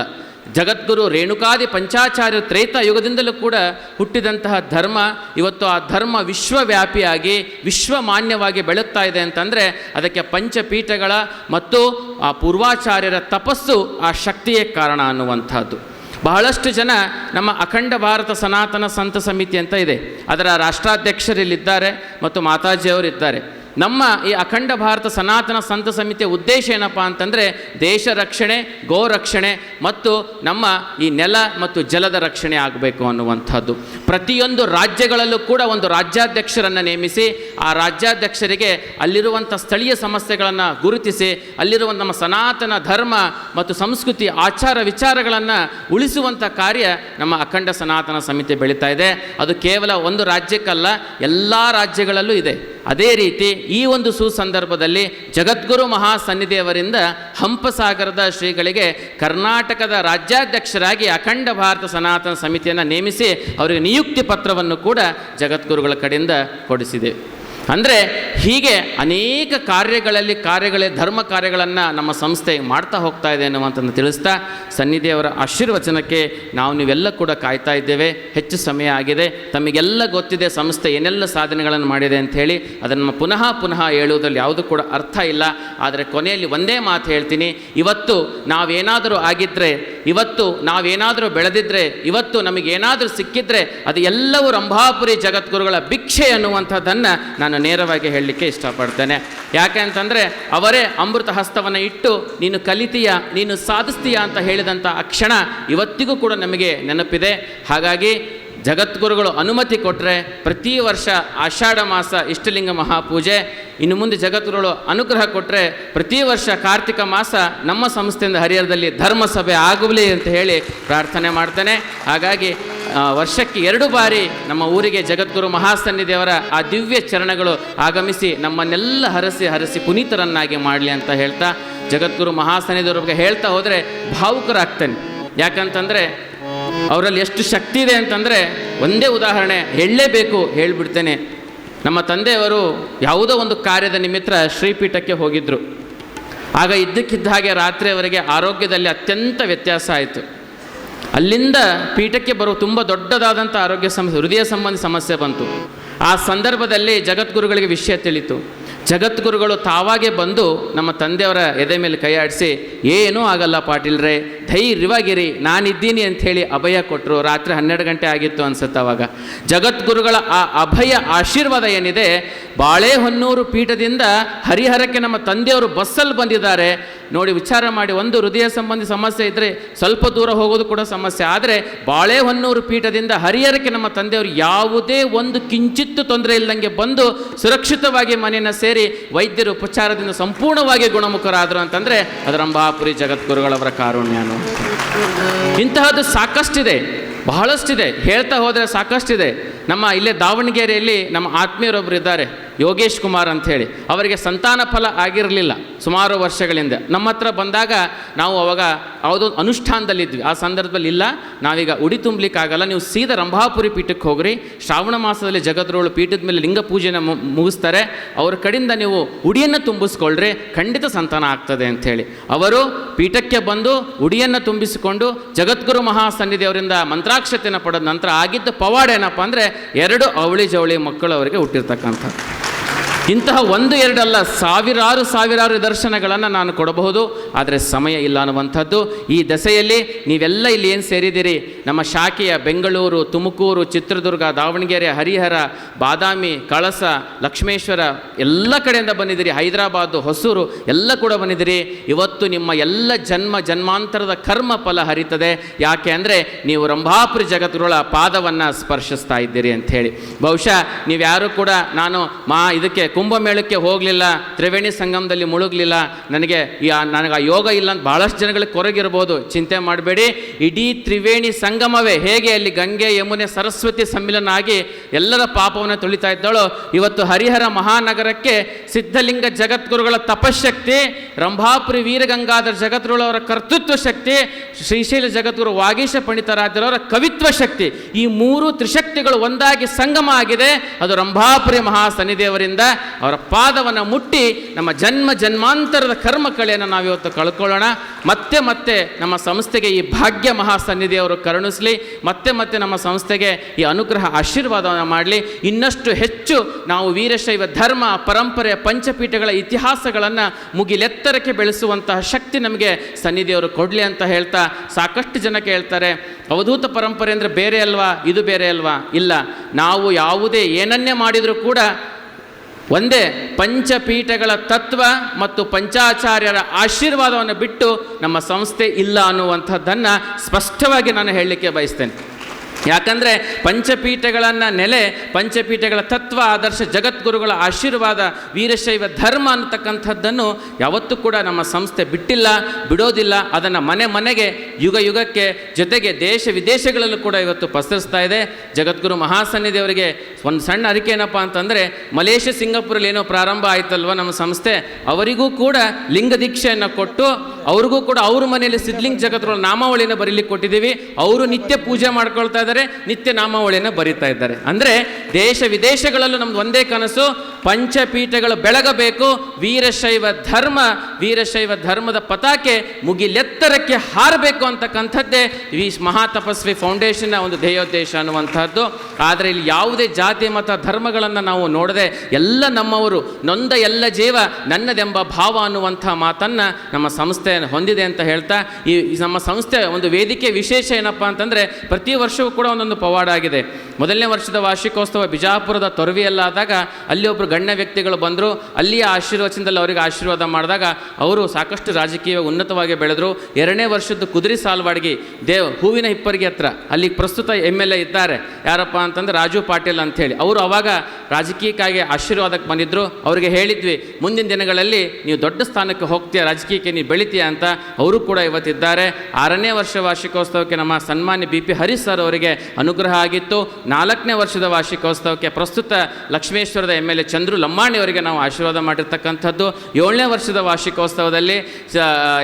ಜಗದ್ಗುರು ರೇಣುಕಾದಿ ಪಂಚಾಚಾರ್ಯ ತ್ರೇತ ಯುಗದಿಂದಲೂ ಕೂಡ ಹುಟ್ಟಿದಂತಹ ಧರ್ಮ, ಇವತ್ತು ಆ ಧರ್ಮ ವಿಶ್ವವ್ಯಾಪಿಯಾಗಿ, ವಿಶ್ವಮಾನ್ಯವಾಗಿ ಬೆಳುತ್ತಾ ಇದೆ ಅಂತಂದರೆ ಅದಕ್ಕೆ ಪಂಚಪೀಠಗಳ ಮತ್ತು ಆ ಪೂರ್ವಾಚಾರ್ಯರ ತಪಸ್ಸು ಆ ಶಕ್ತಿಯೇ ಕಾರಣ ಅನ್ನುವಂಥದ್ದು. ಬಹಳಷ್ಟು ಜನ ನಮ್ಮ ಅಖಂಡ ಭಾರತ ಸನಾತನ ಸಂತ ಸಮಿತಿ ಅಂತ ಇದೆ. ಅದರ ರಾಷ್ಟ್ರಾಧ್ಯಕ್ಷರಿಲ್ಲಿದ್ದಾರೆ ಮತ್ತು ಮಾತಾಜಿಯವರಿದ್ದಾರೆ ನಮ್ಮ ಈ ಅಖಂಡ ಭಾರತ ಸನಾತನ ಸಂತ ಸಮಿತಿಯ ಉದ್ದೇಶ ಏನಪ್ಪ ಅಂತಂದರೆ ದೇಶ ರಕ್ಷಣೆ, ಗೋ ರಕ್ಷಣೆ ಮತ್ತು ನಮ್ಮ ಈ ನೆಲ ಮತ್ತು ಜಲದ ರಕ್ಷಣೆ ಆಗಬೇಕು ಅನ್ನುವಂಥದ್ದು. ಪ್ರತಿಯೊಂದು ರಾಜ್ಯಗಳಲ್ಲೂ ಕೂಡ ಒಂದು ರಾಜ್ಯಾಧ್ಯಕ್ಷರನ್ನು ನೇಮಿಸಿ, ಆ ರಾಜ್ಯಾಧ್ಯಕ್ಷರಿಗೆ ಅಲ್ಲಿರುವಂಥ ಸ್ಥಳೀಯ ಸಮಸ್ಯೆಗಳನ್ನು ಗುರುತಿಸಿ ಅಲ್ಲಿರುವ ನಮ್ಮ ಸನಾತನ ಧರ್ಮ ಮತ್ತು ಸಂಸ್ಕೃತಿ ಆಚಾರ ವಿಚಾರಗಳನ್ನು ಉಳಿಸುವಂಥ ಕಾರ್ಯ ನಮ್ಮ ಅಖಂಡ ಸನಾತನ ಸಮಿತಿ ಬೆಳೀತಾ ಇದೆ. ಅದು ಕೇವಲ ಒಂದು ರಾಜ್ಯಕ್ಕಲ್ಲ, ಎಲ್ಲ ರಾಜ್ಯಗಳಲ್ಲೂ ಇದೆ. ಅದೇ ರೀತಿ ಈ ಒಂದು ಸುಸಂದರ್ಭದಲ್ಲಿ ಜಗದ್ಗುರು ಮಹಾಸನ್ನಿಧಿಯವರಿಂದ ಹಂಪಸಾಗರದ ಶ್ರೀಗಳಿಗೆ ಕರ್ನಾಟಕದ ರಾಜ್ಯಾಧ್ಯಕ್ಷರಾಗಿ ಅಖಂಡ ಭಾರತ ಸನಾತನ ಸಮಿತಿಯನ್ನು ನೇಮಿಸಿ ಅವರಿಗೆ ನಿಯುಕ್ತಿ ಪತ್ರವನ್ನು ಕೂಡ ಜಗದ್ಗುರುಗಳ ಕಡೆಯಿಂದ ಕೊಡಿಸಿದೆ. ಅಂದರೆ ಹೀಗೆ ಅನೇಕ ಕಾರ್ಯಗಳಲ್ಲಿ ಕಾರ್ಯಗಳೇ ಧರ್ಮ ಕಾರ್ಯಗಳನ್ನು ನಮ್ಮ ಸಂಸ್ಥೆ ಮಾಡ್ತಾ ಹೋಗ್ತಾ ಇದೆ ಅನ್ನುವಂಥದ್ದು ತಿಳಿಸ್ತಾ ಸನ್ನಿಧಿಯವರ ಆಶೀರ್ವಚನಕ್ಕೆ ನಾವು ನೀವೆಲ್ಲ ಕೂಡ ಕಾಯ್ತಾ ಇದ್ದೇವೆ. ಹೆಚ್ಚು ಸಮಯ ಆಗಿದೆ. ತಮಗೆಲ್ಲ ಗೊತ್ತಿದೆ, ಸಂಸ್ಥೆ ಏನೆಲ್ಲ ಸಾಧನೆಗಳನ್ನು ಮಾಡಿದೆ ಅಂಥೇಳಿ ಅದನ್ನು ಪುನಃ ಪುನಃ ಹೇಳುವುದರಲ್ಲಿ ಯಾವುದೂ ಕೂಡ ಅರ್ಥ ಇಲ್ಲ. ಆದರೆ ಕೊನೆಯಲ್ಲಿ ಒಂದೇ ಮಾತು ಹೇಳ್ತೀನಿ. ಇವತ್ತು ನಾವೇನಾದರೂ ಆಗಿದ್ದರೆ ಇವತ್ತು ನಾವೇನಾದರೂ ಬೆಳೆದಿದ್ದರೆ ಇವತ್ತು ನಮಗೇನಾದರೂ ಸಿಕ್ಕಿದ್ರೆ, ಅದು ಎಲ್ಲವೂ ರಂಭಾಪುರಿ ಜಗದ್ಗುರುಗಳ ಭಿಕ್ಷೆ ಅನ್ನುವಂಥದ್ದನ್ನು ನಾನು ನೇರವಾಗಿ ಹೇಳಲಿಕ್ಕೆ ಇಷ್ಟಪಡ್ತೇನೆ. ಯಾಕೆ ಅಂತಂದರೆ, ಅವರೇ ಅಮೃತ ಹಸ್ತವನ್ನು ಇಟ್ಟು, ನೀನು ಕಲಿತೀಯ, ನೀನು ಸಾಧಿಸ್ತೀಯ ಅಂತ ಹೇಳಿದಂಥ ಅಕ್ಷಣ ಇವತ್ತಿಗೂ ಕೂಡ ನಮಗೆ ನೆನಪಿದೆ. ಹಾಗಾಗಿ ಜಗದ್ಗುರುಗಳು ಅನುಮತಿ ಕೊಟ್ಟರೆ ಪ್ರತಿ ವರ್ಷ ಆಷಾಢ ಮಾಸ ಇಷ್ಟಲಿಂಗ ಮಹಾಪೂಜೆ. ಇನ್ನು ಮುಂದೆ ಜಗದ್ಗುರುಗಳು ಅನುಗ್ರಹ ಕೊಟ್ಟರೆ ಪ್ರತಿ ವರ್ಷ ಕಾರ್ತಿಕ ಮಾಸ ನಮ್ಮ ಸಂಸ್ಥೆಯಿಂದ ಹರಿಹರದಲ್ಲಿ ಧರ್ಮಸಭೆ ಆಗಲಿ ಅಂತ ಹೇಳಿ ಪ್ರಾರ್ಥನೆ ಮಾಡ್ತೇನೆ. ಹಾಗಾಗಿ ವರ್ಷಕ್ಕೆ ಎರಡು ಬಾರಿ ನಮ್ಮ ಊರಿಗೆ ಜಗದ್ಗುರು ಮಹಾಸನ್ನಿಧಿಯವರ ಆ ದಿವ್ಯ ಚರಣಗಳು ಆಗಮಿಸಿ ನಮ್ಮನ್ನೆಲ್ಲ ಹರಸಿ ಹರಸಿ ಪುನೀತರನ್ನಾಗಿ ಮಾಡಲಿ ಅಂತ ಹೇಳ್ತಾ ಜಗದ್ಗುರು ಮಹಾಸನ್ನಿದೇವರ ಬಗ್ಗೆ ಹೇಳ್ತಾ ಹೋದರೆ ಭಾವುಕರಾಗ್ತೇನೆ. ಯಾಕಂತಂದರೆ ಅವರಲ್ಲಿ ಎಷ್ಟು ಶಕ್ತಿ ಇದೆ ಅಂತಂದರೆ ಒಂದೇ ಉದಾಹರಣೆ, ಹೇಳಲೇಬೇಕು ಹೇಳಿಬಿಡ್ತೇನೆ. ನಮ್ಮ ತಂದೆಯವರು ಯಾವುದೋ ಒಂದು ಕಾರ್ಯದ ನಿಮಿತ್ತ ಶ್ರೀಪೀಠಕ್ಕೆ ಹೋಗಿದ್ದರು ಆಗ ಇದ್ದಕ್ಕಿದ್ದ ಹಾಗೆ ರಾತ್ರಿಯವರೆಗೆ ಆರೋಗ್ಯದಲ್ಲಿ ಅತ್ಯಂತ ವ್ಯತ್ಯಾಸ ಆಯಿತು. ಅಲ್ಲಿಂದ ಪೀಠಕ್ಕೆ ಬರುವ ತುಂಬ ದೊಡ್ಡದಾದಂಥ ಆರೋಗ್ಯ ಸಮಸ್ಯೆ ಹೃದಯ ಸಂಬಂಧಿ ಸಮಸ್ಯೆ ಬಂತು. ಆ ಸಂದರ್ಭದಲ್ಲಿ ಜಗದ್ಗುರುಗಳಿಗೆ ವಿಷಯ ತಿಳಿತು. ಜಗದ್ಗುರುಗಳು ತಾವಾಗೆ ಬಂದು ನಮ್ಮ ತಂದೆಯವರ ಎದೆ ಮೇಲೆ ಕೈ ಆಡಿಸಿ, ಏನೂ ಆಗಲ್ಲ ಪಾಟೀಲ್ರೇ, ಧೈರ್ಯವಾಗಿರಿ, ನಾನಿದ್ದೀನಿ ಅಂಥೇಳಿ ಅಭಯ ಕೊಟ್ಟರು ರಾತ್ರಿ ಹನ್ನೆರಡು ಗಂಟೆ ಆಗಿತ್ತು ಅನ್ಸುತ್ತೆ ಅವಾಗ. ಜಗದ್ಗುರುಗಳ ಆ ಅಭಯ ಆಶೀರ್ವಾದ ಏನಿದೆ, ಬಾಳೆಹೊನ್ನೂರು ಪೀಠದಿಂದ ಹರಿಹರಕ್ಕೆ ನಮ್ಮ ತಂದೆಯವರು ಬಸ್ಸಲ್ಲಿ ಬಂದಿದ್ದಾರೆ. ನೋಡಿ ವಿಚಾರ ಮಾಡಿ, ಒಂದು ಹೃದಯ ಸಂಬಂಧಿ ಸಮಸ್ಯೆ ಇದ್ದರೆ ಸ್ವಲ್ಪ ದೂರ ಹೋಗೋದು ಕೂಡ ಸಮಸ್ಯೆ. ಆದರೆ ಬಾಳೆಹೊನ್ನೂರು ಪೀಠದಿಂದ ಹರಿಹರಕ್ಕೆ ನಮ್ಮ ತಂದೆಯವರು ಯಾವುದೇ ಒಂದು ಕಿಂಚಿತ್ತು ತೊಂದರೆ ಇಲ್ಲದಂಗೆ ಬಂದು ಸುರಕ್ಷಿತವಾಗಿ ಮನೆಯನ್ನು ಸೇರಿ ವೈದ್ಯರು ಉಪಚಾರದಿಂದ ಸಂಪೂರ್ಣವಾಗಿ ಗುಣಮುಖರಾದರು ಅಂತಂದರೆ ಅದರ ಮಹಾಪುರಿ ಜಗದ್ಗುರುಗಳವರ ಕಾರುಣ್ಯನು ಇಂತಹದ್ದು ಸಾಕಷ್ಟಿದೆ. ಬಹಳಷ್ಟಿದೆ. ಹೇಳ್ತಾ ಹೋದರೆ ಸಾಕಷ್ಟಿದೆ. ನಮ್ಮ ಇಲ್ಲೇ ದಾವಣಗೆರೆಯಲ್ಲಿ ನಮ್ಮ ಆತ್ಮೀಯರೊಬ್ಬರು ಇದ್ದಾರೆ, ಯೋಗೇಶ್ ಕುಮಾರ್ ಅಂಥೇಳಿ. ಅವರಿಗೆ ಸಂತಾನ ಫಲ ಆಗಿರಲಿಲ್ಲ ಸುಮಾರು ವರ್ಷಗಳಿಂದ. ನಮ್ಮ ಹತ್ರ ಬಂದಾಗ ನಾವು ಅವಾಗ ಯಾವುದೋ ಅನುಷ್ಠಾನದಲ್ಲಿದ್ವಿ. ಆ ಸಂದರ್ಭದಲ್ಲಿ ಇಲ್ಲ, ನಾವೀಗ ಉಡಿ ತುಂಬಲಿಕ್ಕಾಗಲ್ಲ, ನೀವು ಸೀದಾ ರಂಭಾಪುರಿ ಪೀಠಕ್ಕೆ ಹೋಗ್ರಿ. ಶ್ರಾವಣ ಮಾಸದಲ್ಲಿ ಜಗದ್ರೋಳು ಪೀಠದ ಮೇಲೆ ಲಿಂಗ ಪೂಜೆನ ಮುಗಿಸ್ತಾರೆ. ಅವ್ರ ಕಡೆಯಿಂದ ನೀವು ಉಡಿಯನ್ನು ತುಂಬಿಸ್ಕೊಳ್ರಿ, ಖಂಡಿತ ಸಂತಾನ ಆಗ್ತದೆ ಅಂಥೇಳಿ. ಅವರು ಪೀಠಕ್ಕೆ ಬಂದು ಉಡಿಯನ್ನು ತುಂಬಿಸಿಕೊಂಡು ಜಗದ್ಗುರು ಮಹಾಸನ್ನಿಧಿಯವರಿಂದ ಮಂತ್ರಾಕ್ಷತೆಯನ್ನು ಪಡೆದ ನಂತರ ಆಗಿದ್ದ ಪವಾಡ ಏನಪ್ಪ ಅಂದರೆ ಎರಡು ಅವಳಿ ಜವಳಿ ಮಕ್ಕಳು ಅವರಿಗೆ ಹುಟ್ಟಿರ್ತಕ್ಕಂಥ ಇಂತಹ ಒಂದು ಎರಡಲ್ಲ ಸಾವಿರಾರು ಸಾವಿರಾರು ದರ್ಶನಗಳನ್ನು ನಾನು ಕೊಡಬಹುದು, ಆದರೆ ಸಮಯ ಇಲ್ಲ ಅನ್ನುವಂಥದ್ದು. ಈ ದಸೆಯಲ್ಲಿ ನೀವೆಲ್ಲ ಇಲ್ಲಿ ಏನು ಸೇರಿದ್ದೀರಿ? ನಮ್ಮ ಶಾಖೆಯ ಬೆಂಗಳೂರು, ತುಮಕೂರು, ಚಿತ್ರದುರ್ಗ, ದಾವಣಗೆರೆ, ಹರಿಹರ, ಬಾದಾಮಿ, ಕಳಸ, ಲಕ್ಷ್ಮೇಶ್ವರ, ಎಲ್ಲ ಕಡೆಯಿಂದ ಬಂದಿದ್ದೀರಿ. ಹೈದರಾಬಾದು, ಹೊಸೂರು ಎಲ್ಲ ಕೂಡ ಬಂದಿದ್ದೀರಿ. ಇವತ್ತು ನಿಮ್ಮ ಎಲ್ಲ ಜನ್ಮ ಜನ್ಮಾಂತರದ ಕರ್ಮ ಫಲ ಹರಿತದೆ. ಯಾಕೆ ಅಂದರೆ ನೀವು ರಂಭಾಪುರಿ ಜಗತ್ತುಗಳ ಪಾದವನ್ನು ಸ್ಪರ್ಶಿಸ್ತಾ ಇದ್ದೀರಿ ಅಂಥೇಳಿ ಬಹುಶಃ ನೀವ್ಯಾರು ಕೂಡ ನಾನು ಮಾ ಇದಕ್ಕೆ ಕುಂಭಮೇಳಕ್ಕೆ ಹೋಗಲಿಲ್ಲ, ತ್ರಿವೇಣಿ ಸಂಗಮದಲ್ಲಿ ಮುಳುಗಲಿಲ್ಲ. ನನಗೆ ನನಗೆ ಆ ಯೋಗ ಇಲ್ಲ ಅಂತ ಭಾಳಷ್ಟು ಜನಗಳಿಗೆ ಕೊರಗಿರ್ಬೋದು. ಚಿಂತೆ ಮಾಡಬೇಡಿ. ಇಡೀ ತ್ರಿವೇಣಿ ಸಂಗಮವೇ ಹೇಗೆ ಅಲ್ಲಿ ಗಂಗೆ, ಯಮುನೆ, ಸರಸ್ವತಿ ಸಮ್ಮಿಲನ ಆಗಿ ಎಲ್ಲರ ಪಾಪವನ್ನು ತುಳಿತಾ ಇದ್ದಾಳೋ, ಇವತ್ತು ಹರಿಹರ ಮಹಾನಗರಕ್ಕೆ ಸಿದ್ಧಲಿಂಗ ಜಗದ್ಗುರುಗಳ ತಪಶಕ್ತಿ ರಂಭಾಪುರಿ ವೀರಗಂಗಾಧರ ಜಗದ್ಗುರುಗಳವರ ಕರ್ತೃತ್ವ ಶಕ್ತಿ, ಶ್ರೀಶೈಲ ಜಗದ್ಗುರು ವಾಗೀಶ ಪಂಡಿತರಾಜರವರ ಕವಿತ್ವ ಶಕ್ತಿ, ಈ ಮೂರು ತ್ರಿಶಕ್ತಿಗಳು ಒಂದಾಗಿ ಸಂಗಮ ಆಗಿದೆ. ಅದು ರಂಭಾಪುರಿ ಮಹಾಸನ್ನಿಧಿಯವರಿಂದ ಅವರ ಪಾದವನ್ನು ಮುಟ್ಟಿ ನಮ್ಮ ಜನ್ಮ ಜನ್ಮಾಂತರದ ಕರ್ಮ ಕಳೆಯನ್ನು ನಾವಿವತ್ತು ಕಳ್ಕೊಳ್ಳೋಣ. ಮತ್ತೆ ಮತ್ತೆ ನಮ್ಮ ಸಂಸ್ಥೆಗೆ ಈ ಭಾಗ್ಯ ಮಹಾಸನ್ನಿಧಿಯವರು ಕರುಣಿಸಲಿ. ಮತ್ತೆ ಮತ್ತೆ ನಮ್ಮ ಸಂಸ್ಥೆಗೆ ಈ ಅನುಗ್ರಹ ಆಶೀರ್ವಾದವನ್ನು ಮಾಡಲಿ. ಇನ್ನಷ್ಟು ಹೆಚ್ಚು ನಾವು ವೀರಶೈವ ಧರ್ಮ, ಪರಂಪರೆ, ಪಂಚಪೀಠಗಳ ಇತಿಹಾಸಗಳನ್ನು ಮುಗಿಲೆತ್ತರಕ್ಕೆ ಬೆಳೆಸುವಂತಹ ಶಕ್ತಿ ನಮಗೆ ಸನ್ನಿಧಿಯವರು ಕೊಡಲಿ ಅಂತ ಹೇಳ್ತಾ ಸಾಕಷ್ಟು ಜನ ಕೇಳ್ತಾರೆ. ಅವಧೂತ ಪರಂಪರೆ ಅಂದರೆ ಬೇರೆ ಅಲ್ವಾ? ಇದು ಬೇರೆ ಅಲ್ವಾ? ಇಲ್ಲ. ನಾವು ಯಾವುದೇ ಏನನ್ನೇ ಮಾಡಿದರೂ ಕೂಡ ಒಂದೇ ಪಂಚಪೀಠಗಳ ತತ್ವ ಮತ್ತು ಪಂಚಾಚಾರ್ಯರ ಆಶೀರ್ವಾದವನ್ನು ಬಿಟ್ಟು ನಮ್ಮ ಸಂಸ್ಥೆ ಇಲ್ಲ ಅನ್ನುವಂಥದ್ದನ್ನು ಸ್ಪಷ್ಟವಾಗಿ ನಾನು ಹೇಳಲಿಕ್ಕೆ ಬಯಸ್ತೇನೆ. ಯಾಕಂದರೆ ಪಂಚಪೀಠಗಳನ್ನು ನೆಲೆ, ಪಂಚಪೀಠಗಳ ತತ್ವ, ಆದರ್ಶ ಜಗದ್ಗುರುಗಳ ಆಶೀರ್ವಾದ, ವೀರಶೈವ ಧರ್ಮ ಅನ್ನತಕ್ಕಂಥದ್ದನ್ನು ಯಾವತ್ತೂ ಕೂಡ ನಮ್ಮ ಸಂಸ್ಥೆ ಬಿಟ್ಟಿಲ್ಲ, ಬಿಡೋದಿಲ್ಲ. ಅದನ್ನು ಮನೆ ಮನೆಗೆ, ಯುಗ ಯುಗಕ್ಕೆ, ಜೊತೆಗೆ ದೇಶ ವಿದೇಶಗಳಲ್ಲೂ ಕೂಡ ಇವತ್ತು ಪಸರಿಸ್ತಾ ಇದೆ. ಜಗದ್ಗುರು ಮಹಾಸನ್ನಿಧಿಯವರಿಗೆ ಒಂದು ಸಣ್ಣ ಅರಿಕೆ ಏನಪ್ಪ ಅಂತಂದರೆ, ಮಲೇಷ್ಯಾ ಸಿಂಗಾಪುರಲ್ಲಿ ಏನೋ ಪ್ರಾರಂಭ ಆಯ್ತಲ್ವ ನಮ್ಮ ಸಂಸ್ಥೆ? ಅವರಿಗೂ ಕೂಡ ಲಿಂಗ ದೀಕ್ಷೆಯನ್ನು ಕೊಟ್ಟು, ಅವ್ರಿಗೂ ಕೂಡ ಅವ್ರ ಮನೆಯಲ್ಲಿ ಸಿದ್ಲಿಂಗ್ ಜಗದ್ಗುರು ನಾಮಾವಳಿಯನ್ನು ಬರೀಲಿಕ್ಕೆ ಕೊಟ್ಟಿದ್ದೀವಿ. ಅವರು ನಿತ್ಯ ಪೂಜೆ ಮಾಡ್ಕೊಳ್ತಾ ಇದ್ದಾರೆ ನಿತ್ಯ ನಾಮಾವಳಿಯನ್ನು ಬರೀತಾ ಇದ್ದಾರೆ. ಅಂದರೆ ದೇಶ ವಿದೇಶಗಳಲ್ಲೂ ನಮ್ದು ಒಂದೇ ಕನಸು ಪಂಚಪೀಠಗಳು ಬೆಳಗಬೇಕು, ವೀರಶೈವ ಧರ್ಮ, ವೀರಶೈವ ಧರ್ಮದ ಪತಾಕೆ ಮುಗಿಲೆತ್ತರಕ್ಕೆ ಹಾರಬೇಕು ಅಂತಕ್ಕಂಥದ್ದೇ ಈ ಮಹಾತಪಸ್ವಿ ಫೌಂಡೇಶನ್ನ ಒಂದು ಧ್ಯೇಯೋದ್ದೇಶ ಅನ್ನುವಂಥದ್ದು. ಆದರೆ ಇಲ್ಲಿ ಯಾವುದೇ ಜಾತಿ, ಮತ, ಧರ್ಮಗಳನ್ನು ನಾವು ನೋಡದೆ ಎಲ್ಲ ನಮ್ಮವರು, ನೊಂದ ಎಲ್ಲ ಜೀವ ನನ್ನದೆಂಬ ಭಾವ ಅನ್ನುವಂಥ ಮಾತನ್ನು ನಮ್ಮ ಸಂಸ್ಥೆ ಹೊಂದಿದೆ ಅಂತ ಹೇಳ್ತಾ, ಈ ನಮ್ಮ ಸಂಸ್ಥೆ ಒಂದು ವೇದಿಕೆ ವಿಶೇಷ ಏನಪ್ಪ ಅಂತಂದರೆ ಪ್ರತಿ ವರ್ಷವೂ ಕೂಡ ಒಂದೊಂದು ಪವಾಡ ಆಗಿದೆ. ಮೊದಲನೇ ವರ್ಷದ ವಾರ್ಷಿಕೋತ್ಸವ ಬಿಜಾಪುರದ ತೊರವಿಯಲ್ಲಾದಾಗ ಅಲ್ಲಿ ಒಬ್ಬರು ಗಣ್ಯ ವ್ಯಕ್ತಿಗಳು ಬಂದರು, ಅಲ್ಲಿಯ ಆಶೀರ್ವಚನದಲ್ಲಿ ಅವರಿಗೆ ಆಶೀರ್ವಾದ ಮಾಡಿದಾಗ ಅವರು ಸಾಕಷ್ಟು ರಾಜಕೀಯ ಉನ್ನತವಾಗಿ ಬೆಳೆದರು. ಎರಡನೇ ವರ್ಷದ ಕುದುರೆ ಸಾಲ್ವಾಡ್ಗಿ, ದೇವ್, ಹೂವಿನ ಹಿಪ್ಪರಿಗೆ ಹತ್ರ, ಅಲ್ಲಿ ಪ್ರಸ್ತುತ ಎಂ ಎಲ್ ಎ ಇದ್ದಾರೆ. ಯಾರಪ್ಪ ಅಂತಂದ್ರೆ ರಾಜು ಪಾಟೀಲ್ ಅಂಥೇಳಿ ಅವರು ಅವಾಗ ರಾಜಕೀಯಕ್ಕಾಗಿ ಆಶೀರ್ವಾದಕ್ಕೆ ಬಂದಿದ್ದರು ಅವರಿಗೆ ಹೇಳಿದ್ವಿ, ಮುಂದಿನ ದಿನಗಳಲ್ಲಿ ನೀವು ದೊಡ್ಡ ಸ್ಥಾನಕ್ಕೆ ಹೋಗ್ತೀಯ, ರಾಜಕೀಯಕ್ಕೆ ನೀವು ಬೆಳಿತೀಯ ಅಂತ ಅವರು ಕೂಡ ಇವತ್ತಿದ್ದಾರೆ. ಆರನೇ ವರ್ಷ ವಾರ್ಷಿಕೋತ್ಸವಕ್ಕೆ ನಮ್ಮ ಸನ್ಮಾನ್ಯ ಬಿ ಪಿ ಹರೀಶ್ ಸರ್ ಅವರಿಗೆ ಅನುಗ್ರಹ ಆಗಿತ್ತು. ನಾಲ್ಕನೇ ವರ್ಷದ ವಾರ್ಷಿಕೋತ್ಸವಕ್ಕೆ ಪ್ರಸ್ತುತ ಲಕ್ಷ್ಮೇಶ್ವರದ M L A Chandru Lamani ಅವರಿಗೆ ನಾವು ಆಶೀರ್ವಾದ ಮಾಡಿರ್ತಕ್ಕಂಥದ್ದು. ಏಳನೇ ವರ್ಷದ ವಾರ್ಷಿಕೋತ್ಸವದಲ್ಲಿ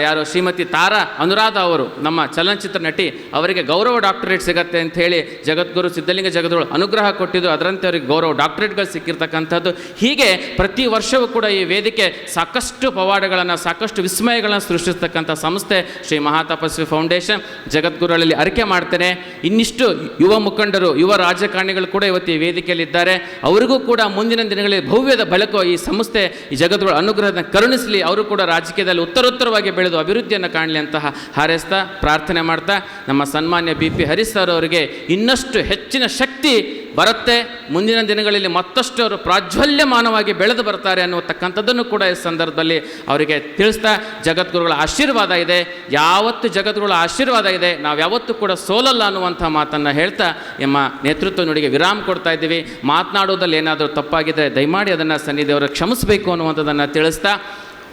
ಯಾರು ಶ್ರೀಮತಿ ತಾರಾ ಅನುರಾಧ ಅವರು, ನಮ್ಮ ಚಲನಚಿತ್ರ ನಟಿ, ಅವರಿಗೆ ಗೌರವ ಡಾಕ್ಟರೇಟ್ ಸಿಗತ್ತೆ ಅಂತ ಹೇಳಿ ಜಗದ್ಗುರು ಸಿದ್ಧಲಿಂಗ ಜಗದ್ಗುರು ಅನುಗ್ರಹ ಕೊಟ್ಟಿದ್ದು. ಅದರಂತೆ ಅವರಿಗೆ ಗೌರವ ಡಾಕ್ಟರೇಟ್ಗಳು ಸಿಕ್ಕಿರ್ತಕ್ಕಂಥದ್ದು. ಹೀಗೆ ಪ್ರತಿ ವರ್ಷವೂ ಕೂಡ ಈ ವೇದಿಕೆ ಸಾಕಷ್ಟು ಪವಾಡಗಳನ್ನು, ಸಾಕಷ್ಟು ವಿಸ್ಮಯಗಳನ್ನು ಸೃಷ್ಟಿಸ್ತಕ್ಕಂಥ ಸಂಸ್ಥೆ ಶ್ರೀ ಮಹಾತಪಸ್ವಿ ಫೌಂಡೇಶನ್. ಜಗದ್ಗುರುಗಳಲ್ಲಿ ಅರಿಕೆ ಮಾಡ್ತೇನೆ. ಇನ್ನಿಷ್ಟು ಯುವ ಮುಖಂಡರು, ಯುವ ರಾಜಕಾರಣಿಗಳು ಕೂಡ ಇವತ್ತು ಈ ವೇದಿಕೆಯಲ್ಲಿದ್ದಾರೆ. ಅವರಿಗೂ ಕೂಡ ಮುಂದಿನ ದಿನಗಳಲ್ಲಿ ಭವ್ಯದ ಬಳಕೋ ಈ ಸಂಸ್ಥೆ, ಈ ಜಗತ್ತುಗಳ ಅನುಗ್ರಹದ ಕರುಣಿಸಲಿ. ಅವರು ಕೂಡ ರಾಜಕೀಯದಲ್ಲಿ ಉತ್ತರೋತ್ತರವಾಗಿ ಬೆಳೆದು ಅಭಿವೃದ್ಧಿಯನ್ನು ಕಾಣಲಿ ಅಂತಹ ಹಾರೈಸ್ತಾ, ಪ್ರಾರ್ಥನೆ ಮಾಡ್ತಾ, ನಮ್ಮ ಸನ್ಮಾನ್ಯ ಬಿ ಪಿ ಹರೀಶ್ ಸರ್ ಅವರಿಗೆ ಇನ್ನಷ್ಟು ಹೆಚ್ಚಿನ ಶಕ್ತಿ ಬರುತ್ತೆ. ಮುಂದಿನ ದಿನಗಳಲ್ಲಿ ಮತ್ತಷ್ಟು ಅವರು ಪ್ರಾಜ್ವಲ್ಯಮಾನವಾಗಿ ಬೆಳೆದು ಬರ್ತಾರೆ ಅನ್ನುವತಕ್ಕಂಥದ್ದನ್ನು ಕೂಡ ಈ ಸಂದರ್ಭದಲ್ಲಿ ಅವರಿಗೆ ತಿಳಿಸ್ತಾ ಜಗದ್ಗುರುಗಳ ಆಶೀರ್ವಾದ ಇದೆ. ಯಾವತ್ತು ಜಗದ್ಗುರುಗಳ ಆಶೀರ್ವಾದ ಇದೆ ನಾವು ಯಾವತ್ತೂ ಕೂಡ ಸೋಲಲ್ಲ ಅನ್ನುವಂಥ ಮಾತನ್ನು ಹೇಳ್ತಾ ನಿಮ್ಮ ನೇತೃತ್ವ ನುಡಿಗೆ ವಿರಾಮ ಕೊಡ್ತಾ ಇದ್ದೀವಿ. ಮಾತನಾಡೋದಲ್ಲಿ ಏನಾದರೂ ತಪ್ಪಾಗಿದ್ದರೆ ದಯಮಾಡಿ ಅದನ್ನು ಸನ್ನಿಧಿಯವರು ಕ್ಷಮಿಸಬೇಕು ಅನ್ನುವಂಥದ್ದನ್ನು ತಿಳಿಸ್ತಾ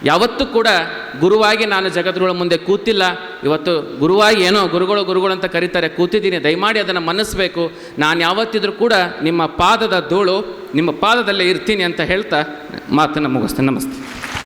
ಯಾವತ್ತೂ ಕೂಡ ಗುರುವಾಗಿ ನಾನು ಜಗದ್ಗುರುಗಳ ಮುಂದೆ ಕೂತಿಲ್ಲ. ಇವತ್ತು ಗುರುವಾಗಿ ಏನೋ ಗುರುಗಳು ಗುರುಗಳು ಅಂತ ಕರೀತಾರೆ, ಕೂತಿದ್ದೀನಿ. ದಯಮಾಡಿ ಅದನ್ನು ಮನ್ನಿಸ್ಬೇಕು ನಾನು ಯಾವತ್ತಿದ್ರೂ ಕೂಡ ನಿಮ್ಮ ಪಾದದ ಧೂಳು ನಿಮ್ಮ ಪಾದದಲ್ಲೇ ಇರ್ತೀನಿ ಅಂತ ಹೇಳ್ತಾ ಮಾತನ್ನು ಮುಗಿಸ್ತೇನೆ. ನಮಸ್ತೆ.